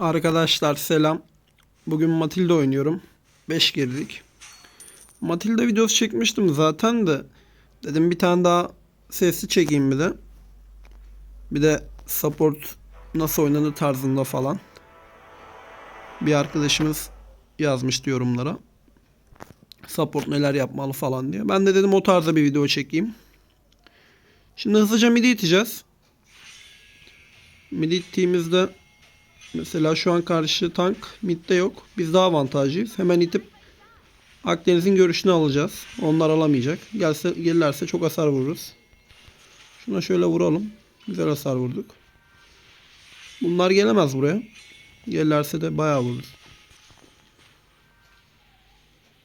Arkadaşlar selam. Bugün Matilda oynuyorum. 5 girdik. Matilda videosu çekmiştim zaten de. Dedim bir tane daha sesli çekeyim bir de. Bir de support nasıl oynanır tarzında falan. Bir arkadaşımız yazmıştı yorumlara. Support neler yapmalı falan diye. Ben de dedim o tarzda bir video çekeyim. Şimdi hızlıca midi iteceğiz. Midi ittiğimizde Mesela şu an karşı tank midde yok. Biz daha avantajlıyız. Hemen itip Akdeniz'in görüşünü alacağız. Onlar alamayacak. Gelse gelirlerse çok hasar vururuz. Şuna şöyle vuralım. Güzel hasar vurduk. Bunlar gelemez buraya. Gelirlerse de bayağı vururuz.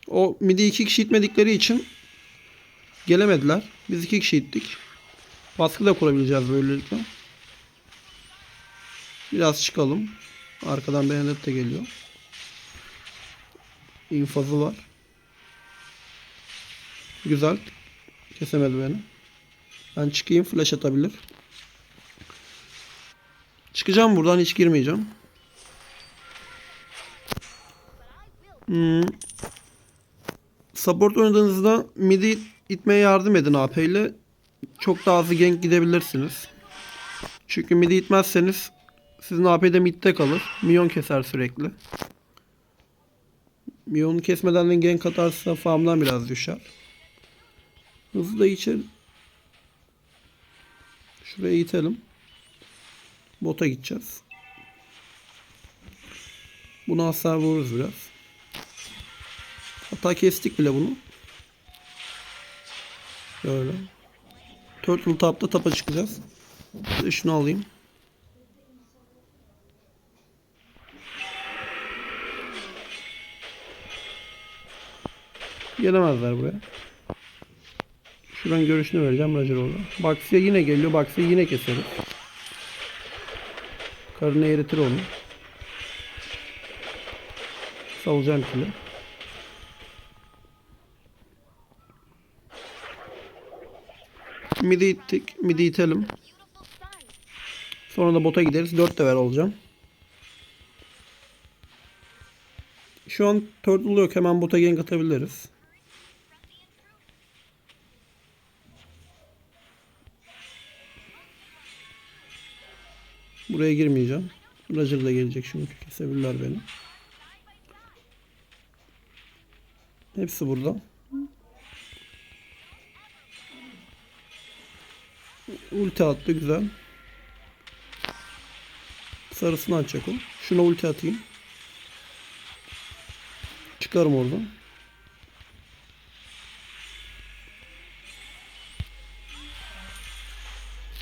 O midi iki kişi itmedikleri için gelemediler. Biz iki kişi ittik. Baskı da kurabileceğiz böylelikle. Biraz çıkalım. Arkadan Benedet de geliyor. İnfazı var. Güzel. Kesemedi beni. Ben çıkayım. Flash atabilir. Çıkacağım buradan. Hiç girmeyeceğim. Hmm. Support oynadığınızda midi itmeye yardım edin AP ile. Çok daha hızlı gank gidebilirsiniz. Çünkü midi itmezseniz sizin AP'de midde kalır. Minyon keser sürekli. Minyonu kesmeden de gank atarsa farmdan biraz düşer. Hızlı da için Şuraya itelim. Bota gideceğiz. Buna hasar vururuz biraz. Hatta kestik bile bunu. Böyle. Turtle tapta tapa çıkacağız. Şunu alayım. Gelemezler buraya. Şuradan görüşünü vereceğim orada. Baksiye yine geliyor. Baksiye yine keseriz. Karını eritir onu. Salacağım kili. Midi ittik. Midi itelim. Sonra da bota gideriz. 4 level olacağım. Şu an turtle yok. Hemen bota gank atabiliriz. Buraya girmeyeceğim. Roger da gelecek çünkü kesebilirler beni. Hepsi burada. Ulti attı güzel. Sarısını açacak o. Şuna ulti atayım. Çıkarım oradan.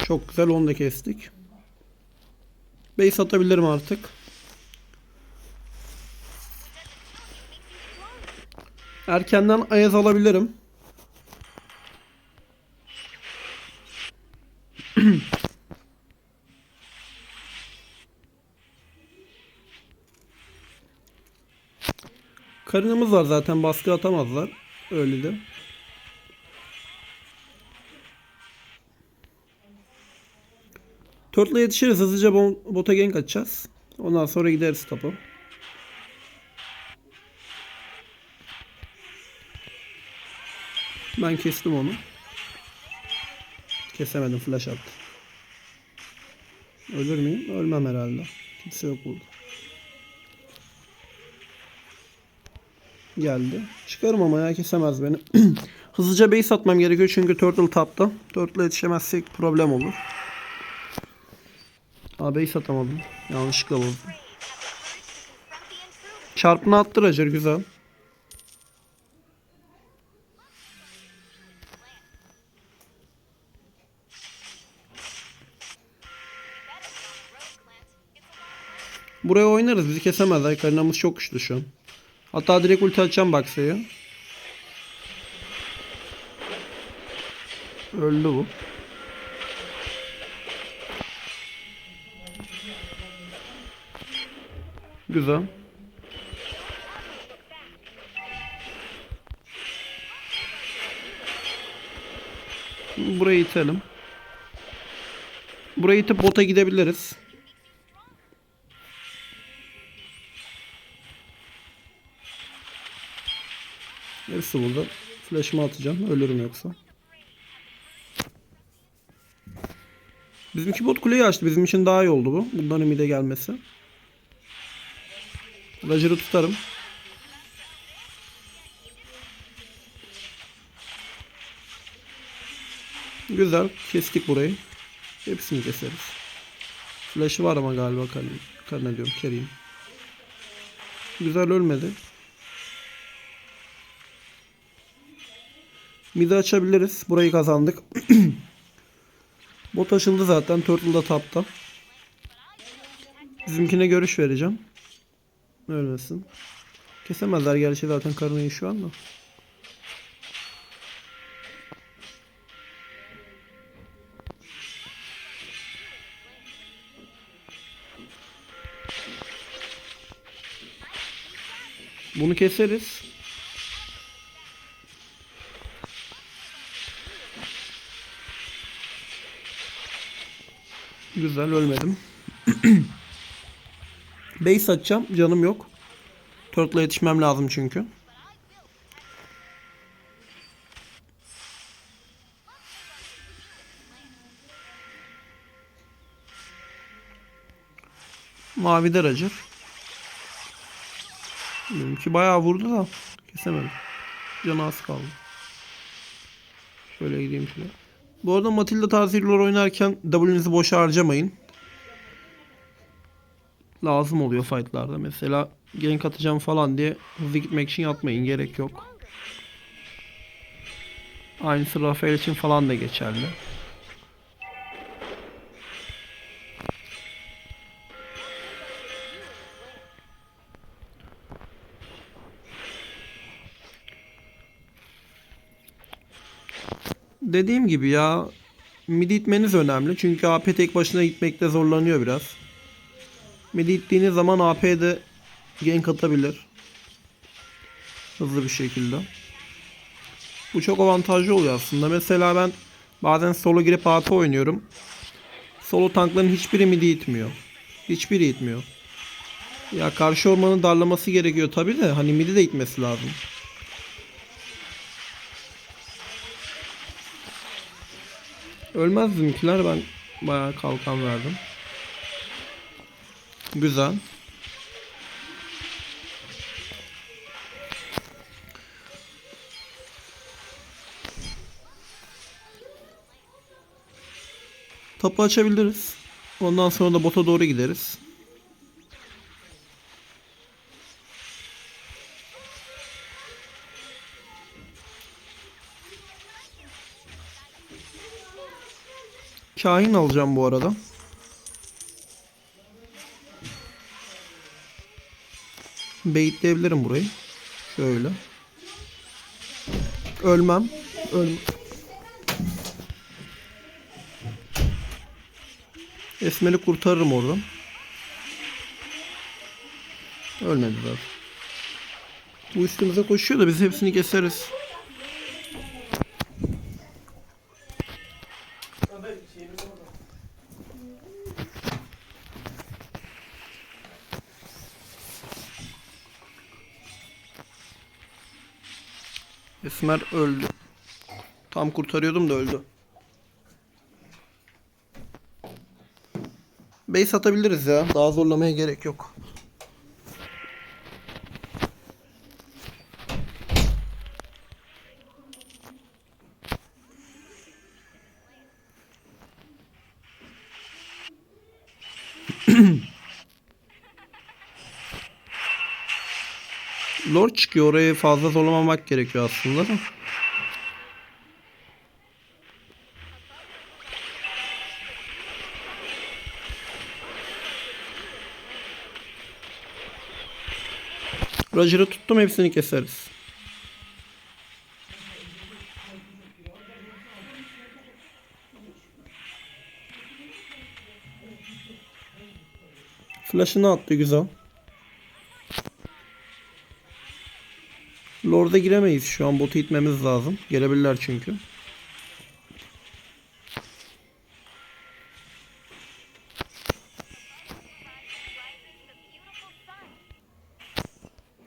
Çok güzel onu da kestik. Base atabilirim artık. Erkenden ayaz alabilirim. Karınımız var zaten baskı atamazlar. Öyle de. Turtle'a yetişiriz. Hızlıca bota gank atacağız. Ondan sonra gideriz topa. Ben kestim onu. Kesemedim. Flash attı. Ölür müyüm? Ölmem herhalde. Kimse yok burada. Geldi. Çıkarım ama ya kesemez beni. Hızlıca base atmam gerekiyor çünkü Turtle tapta. Turtle'a yetişemezsek problem olur. Aa base atamadım. Yanlışlıkla bozdum. Çarpını attı Roger güzel. Buraya oynarız. Bizi kesemezler. Karinamız çok güçlü şu an. Hatta direkt ulti açacağım Baksa'ya. Öldü bu. Güzel. Burayı itelim. Burayı itip bota gidebiliriz. Hepsi burada. Flash'ımı atacağım. Ölürüm yoksa. Bizimki bot kuleyi açtı. Bizim için daha iyi oldu bu. Bundan ümide gelmesi. Roger'ı tutarım. Güzel. Kestik burayı. Hepsini keseriz. Flash'ı var ama galiba Karin. Karin diyorum. Kerim. Güzel ölmedi. Midi açabiliriz. Burayı kazandık. Bot açıldı zaten. Turtle da tapta. Bizimkine görüş vereceğim. Ölmesin. Kesemezler gerçi zaten karınayı şu anda. Bunu keseriz. Güzel ölmedim. Base atacağım. Canım yok. Turtle'a yetişmem lazım çünkü. Mavi de Roger. Benimki bayağı vurdu da kesemedim. Canı az kaldı. Şöyle gideyim şöyle. Bu arada Matilda tarzı oynarken W'nizi boşa harcamayın. Lazım oluyor fightlarda. Mesela gank atacağım falan diye hızlı gitmek için yapmayın. Gerek yok. Aynısı Rafael için falan da geçerli. Dediğim gibi ya midi itmeniz önemli. Çünkü AP tek başına gitmekte zorlanıyor biraz. Midi ittiğiniz zaman AP'de gank atabilir. Hızlı bir şekilde. Bu çok avantajlı oluyor aslında. Mesela ben bazen solo girip AP oynuyorum. Solo tankların hiçbiri midi itmiyor. Hiçbiri itmiyor. Ya karşı ormanın darlaması gerekiyor tabi de hani midi de itmesi lazım. Ölmez bizimkiler ben bayağı kalkan verdim. Güzel. Tapu açabiliriz. Ondan sonra da bota doğru gideriz. Kahin alacağım bu arada. Baitleyebilirim burayı. Şöyle. Ölmem. Ölmem. Esmer'i kurtarırım oradan. Ölmedi zaten. Bu üstümüze koşuyor da biz hepsini keseriz. Esmer öldü. Tam kurtarıyordum da öldü. Base atabiliriz ya. Daha zorlamaya gerek yok. Lord çıkıyor. Orayı fazla zorlamamak gerekiyor aslında da. Roger'ı tuttum hepsini keseriz. Flash'ını attı güzel. Lord'a giremeyiz. Şu an botu itmemiz lazım. Gelebilirler çünkü.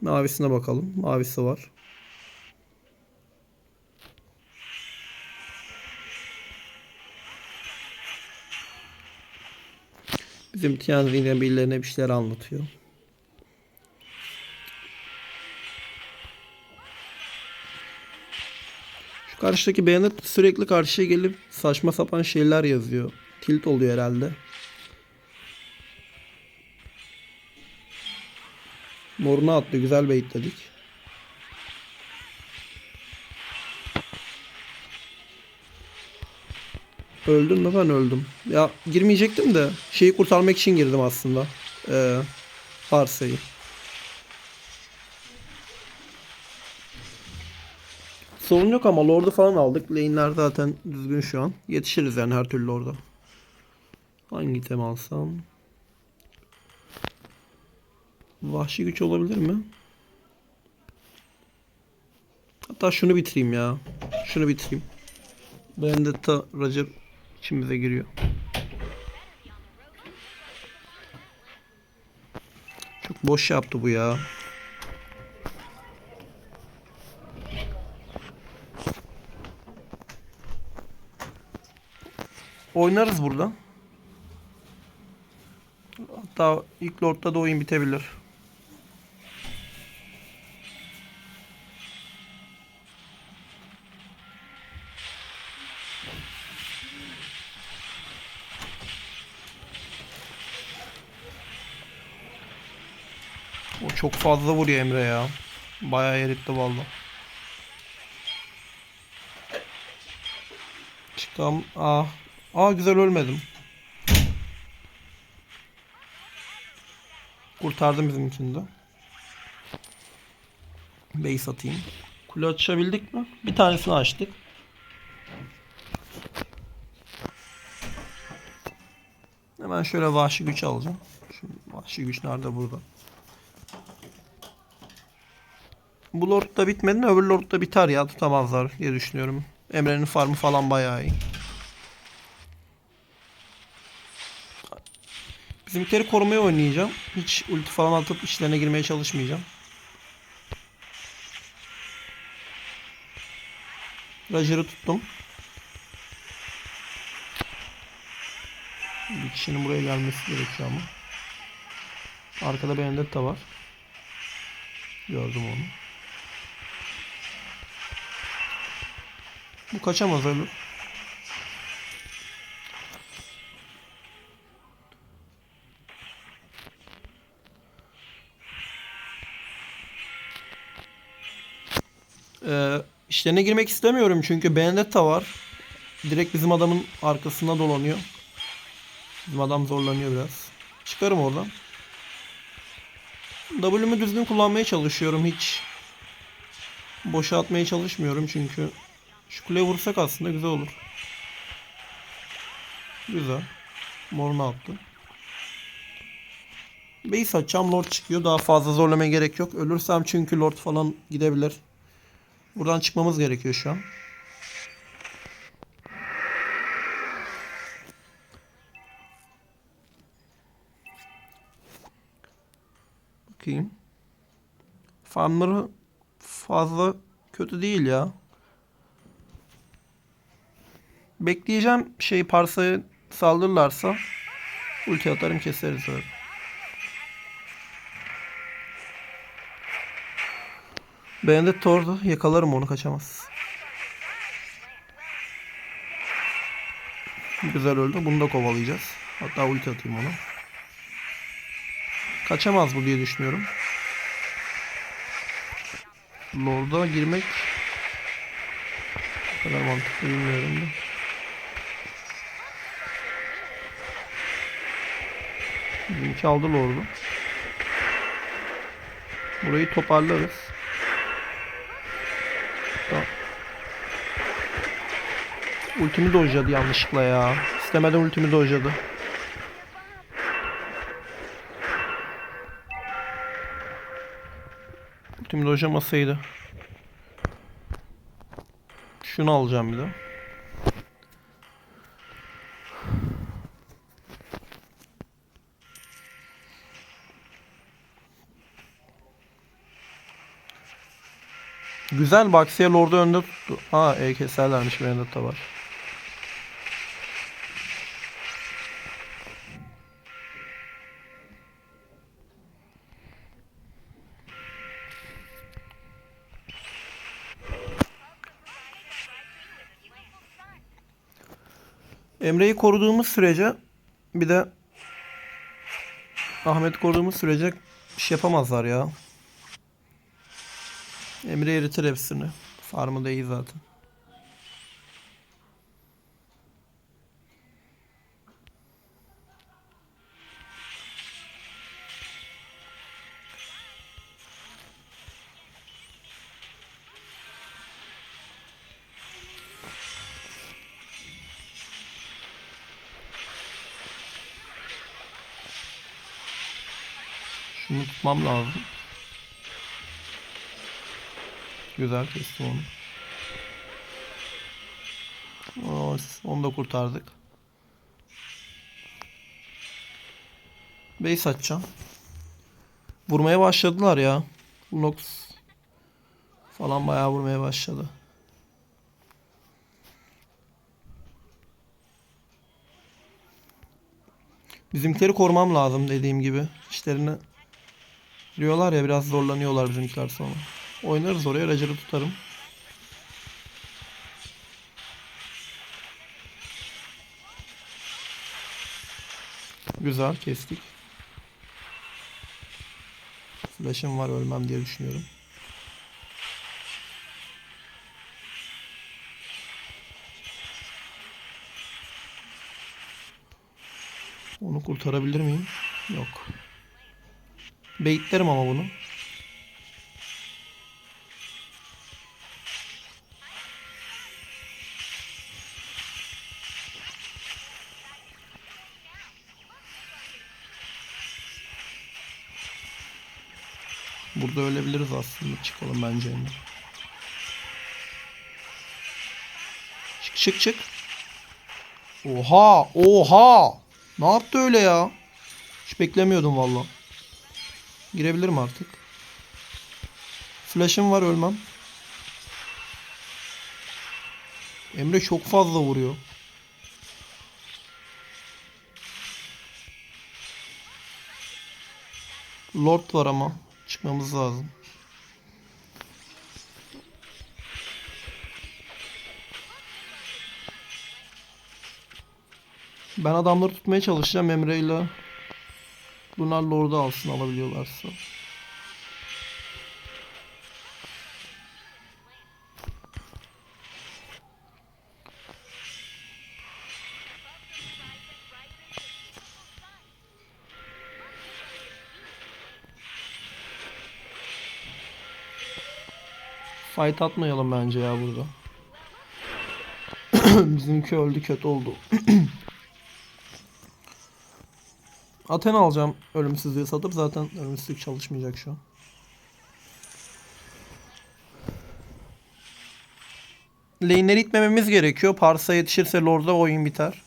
Mavisine bakalım. Mavisi var. Bizim Tianzin'den birilerine bir şeyler anlatıyor. Karşıdaki Bayonet sürekli karşıya gelip saçma sapan şeyler yazıyor. Tilt oluyor herhalde. Moruna attı. Güzel baitledik. Öldüm mü? Ben öldüm. Ya girmeyecektim de şeyi kurtarmak için girdim aslında. Ee, Parsa'yı. Sorun yok ama Lord'u falan aldık. Lane'ler zaten düzgün şu an. Yetişiriz yani her türlü orada. Hangi item alsam? Vahşi güç olabilir mi? Hatta şunu bitireyim ya. Şunu bitireyim. Vendetta Roger içimize giriyor. Çok boş yaptı bu ya. Oynarız burada. Hatta ilk lordda da oyun bitebilir. O çok fazla vuruyor Emre ya. Bayağı eritti valla. Çıkam. Aa. Aa güzel ölmedim. Kurtardım bizimkini de. Base atayım. Kule açabildik mi? Bir tanesini açtık. Hemen şöyle vahşi güç alacağım. Şimdi vahşi güç nerede burada? Bu lord da bitmedi mi öbür lord da biter ya tutamazlar diye düşünüyorum. Emre'nin farmı falan bayağı iyi. Bizimkileri korumaya oynayacağım. Hiç ulti falan atıp içlerine girmeye çalışmayacağım. Roger'ı tuttum. Bir kişinin buraya gelmesi gerekiyor ama. Arkada Benedetta var. Gördüm onu. Bu kaçamaz ölür. İşlerine girmek istemiyorum çünkü Benedetta var. Direkt bizim adamın arkasında dolanıyor. Bizim adam zorlanıyor biraz. Çıkarım oradan. W'mü düzgün kullanmaya çalışıyorum hiç. Boşa atmaya çalışmıyorum çünkü şu kuleye vursak aslında güzel olur. Güzel. Morunu attı. Base açacağım. Lord çıkıyor. Daha fazla zorlamaya gerek yok. Ölürsem çünkü Lord falan gidebilir. Buradan çıkmamız gerekiyor şu an. Bakayım. Farmları fazla kötü değil ya. Bekleyeceğim şey parsaya saldırırlarsa ulti atarım keseriz öyle. Benedetta orada yakalarım onu kaçamaz. Güzel öldü. Bunu da kovalayacağız. Hatta ulti atayım ona. Kaçamaz bu diye düşünüyorum. Lord'a girmek o kadar mantıklı bilmiyorum da. Bizimki aldı Lord'u. Burayı toparlarız. Ultimi dojladı yanlışlıkla ya. İstemeden ultimi dojladı. Ultimi dojlamasaydı. Şunu alacağım bir de. Güzel Baxia'yı Lord'u önde tuttu. Ha E keserlermiş Vendetta var. Emre'yi koruduğumuz sürece bir de Ahmet'i koruduğumuz sürece bir şey yapamazlar ya. Emre eritir hepsini. Farmı da iyi zaten. Şunu tutmam lazım. Güzel kestim onu. Onu da kurtardık. Base açacağım. Vurmaya başladılar ya. Nox falan bayağı vurmaya başladı. Bizimkileri korumam lazım dediğim gibi. İşlerini giriyorlar ya biraz zorlanıyorlar bizimkiler sonra. Oynarız oraya Roger'ı tutarım. Güzel kestik. Flash'ım var ölmem diye düşünüyorum. Onu kurtarabilir miyim? Yok. Baitlerim ama bunu. Burada ölebiliriz aslında. Çıkalım bence yine. Çık çık çık. Oha! Oha! Ne yaptı öyle ya? Hiç beklemiyordum valla. Girebilirim artık. Flash'ım var ölmem. Emre çok fazla vuruyor. Lord var ama. Çıkmamız lazım. Ben adamları tutmaya çalışacağım Emre ile Lunar Lord'u alsın alabiliyorlarsa. Fight atmayalım bence ya burada. Bizimki öldü kötü oldu. Aten alacağım ölümsüzlüğü satıp zaten ölümsüzlük çalışmayacak şu an. Lane'leri itmememiz gerekiyor. Parsa yetişirse Lord'a oyun biter.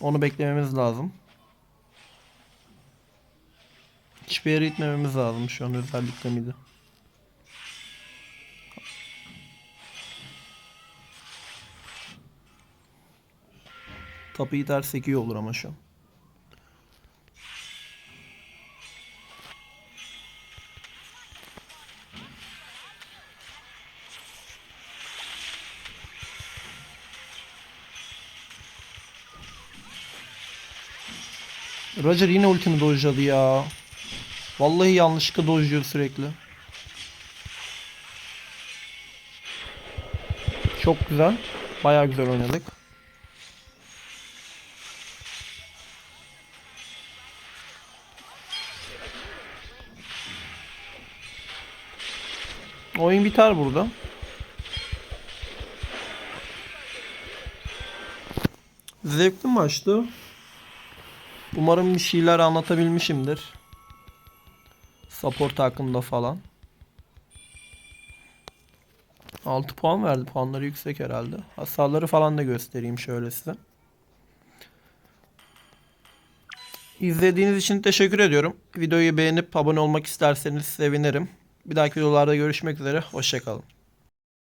Onu beklememiz lazım. Hiçbir yere itmememiz lazım şu an özellikle midi. Tapı itersek iyi olur ama şu an. Roger yine ultimi dojladı ya. Vallahi yanlışlıkla dojluyor sürekli. Çok güzel. Bayağı güzel oynadık. Oyun biter burada. Zevkli maçtı. Umarım bir şeyler anlatabilmişimdir. Support hakkında falan. 6 puan verdi. Puanları yüksek herhalde. Hasarları falan da göstereyim şöyle size. İzlediğiniz için teşekkür ediyorum. Videoyu beğenip abone olmak isterseniz sevinirim. Bir dahaki videolarda görüşmek üzere. Hoşçakalın.